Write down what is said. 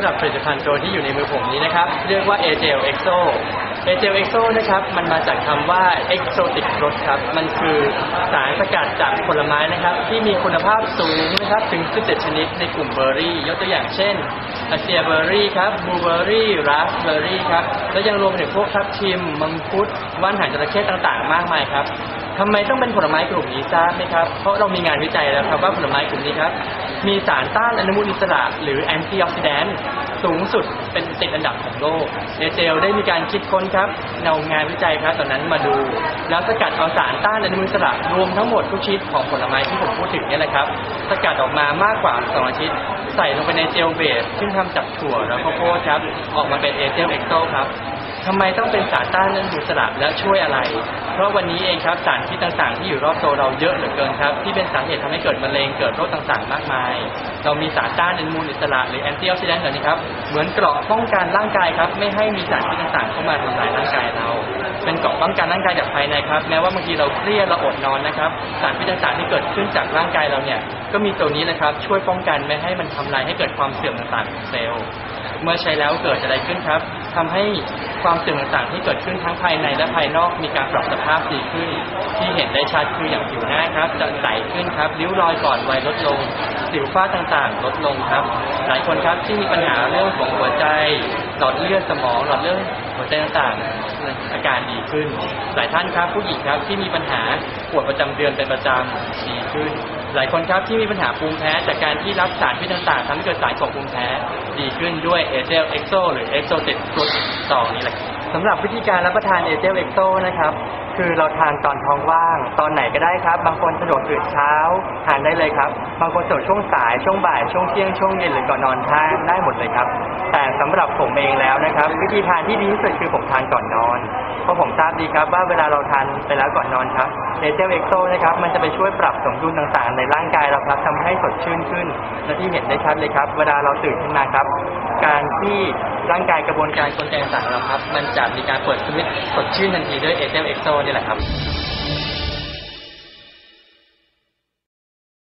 ำหรับผลิตภัณฑ์ตัวที่อยู่ในมือผมนี้นะครับ เรียกว่า a g l Exo a g l Exo นะครับ มันมาจากคำว่า exotic fruit ครับ มันคือสารสกัดจากผลไม้นะครับ ที่มีคุณภาพสูงนะครับถึง 17 ชนิดในกลุ่มเบอร์รี่ ยกตัวอย่างเช่นอาเซียเบอร์รี่ครับบลูเบอร์รี่ราสเบอร์รี่ครับ แล้วยังรวมถึงพวกทับทิม มังคุดว่านหางจระเข้ต่างๆ มากมายครับทำไมต้องเป็นผลไม้กลุ่มนี้ทราบไหมครับ เพราะเรามีงานวิจัยแล้วครับว่าผลไม้กลุ่มนี้ครับ มีสารต้านอนุมูลอิสระหรือแอนตี้ออกซิแดนต์สูงสุดเป็นติดอันดับของโลกเอเจลได้มีการคิดค้นครับเอางานวิจัยครับตอนนั้นมาดู แล้วสกัดเอาสารต้านอนุมูลอิสระรวมทั้งหมดทุกชนิดของผลไม้ที่ผมพูดถึงนี่แหละครับ สกัดออกมามากกว่า2ชนิดใส่ลงไปในเจลเบสซึ่งทำจากถั่วแล้วข้าวโพดครับ ออกมาเป็นเอเจลเอ็กโซครับ ทำไมต้องเป็นสารต้านอนุมูลอิสระและช่วยอะไร เพราะวันนี้เองครับสารพิษต่างๆ ที่อยู่รอบตัวเราเยอะเหลือเกินครับที่เป็นสาเหตุทำให้เกิดมะเร็งเกิดโรคต่างๆ มากมาย เรามีสารต้านอนุมูลอิสระหรือแอนตี้ออกซิแดนต์เหล่านี้ครับเหมือนเกราะป้องกันร่างกายครับไม่ให้มีสารพิษต่างๆ เข้ามาทำลายร่างกายเรา เป็นเกราะป้องกันร่างกายจากภายในครับแม้ว่าบางทีเราเครียดเราอดนอนนะครับสารพิษต่างๆที่เกิดขึ้นจากร่างกายเราเนี่ยก็มีตัวนี้นะครับช่วยป้องกันไม่ให้มันทำลายให้เกิดความเสื่อมต่างๆของเซลล์เมื่อใช้แล้วเกิดอะไรขึ้นครับทำให้ ความเสื่อมต่างๆที่เกิดขึ้นทั้งภายในและภายนอกมีการปรับสภาพดีขึ้น ที่เห็นได้ชัดคืออย่างผิวหน้าครับ จะใสขึ้นครับริ้วรอยก่อนวัยลดลง สิวฝ้าต่างๆ ลดลงครับ หลายคนครับที่มีปัญหาเรื่องของหัวใจหลอดเลือดสมองหลอดเลือดหัวใจต่างๆ อาการดีขึ้น หลายท่านครับผู้หญิงครับที่มีปัญหาปวดประจำเดือนเป็นประจำดีขึ้น หลายคนครับที่มีปัญหาภูมิแพ้จากการที่รับสารพิษต่างๆทำให้เกิดสารก่อภูมิแพ้ดีขึ้นด้วยเอเจลเอ็กโซหรือเอ็กโซเจ็ด ซองนี้แหละ สำหรับวิธีการรับประทานเอเจลเอ็กโซนะครับ คือเราทานตอนท้องว่าง ตอนไหนก็ได้ครับ บางคนสะดวกตื่นเช้า ทานได้เลยครับ บางคนสะดวกช่วงสายช่วงบ่ายช่วงเที่ยงช่วงเย็นหรือก่อนนอนทานได้หมดเลยครับ แต่สำหรับผมเองแล้วนะครับ วิธีทานที่ดีที่สุดคือผมทานก่อนนอน เพราะผมทราบดีครับว่าเวลาเราทานไปแล้วก่อนนอนครับเอเจลเอ็กโซนะครับมันจะไปช่วยปรับสมดุลต่างๆ ในร่างกายเราครับทำให้สดชื่นขึ้น และที่เห็นได้ชัดเลยครับ เวลาเราตื่นขึ้นมาครับ การที่ร่างกายกระบวนการกลไกต่างๆเราครับ มันจะมีการเปิดสวิตสดชื่นทันทีด้วยเอเจลเอ็กโซนี่แหละครับ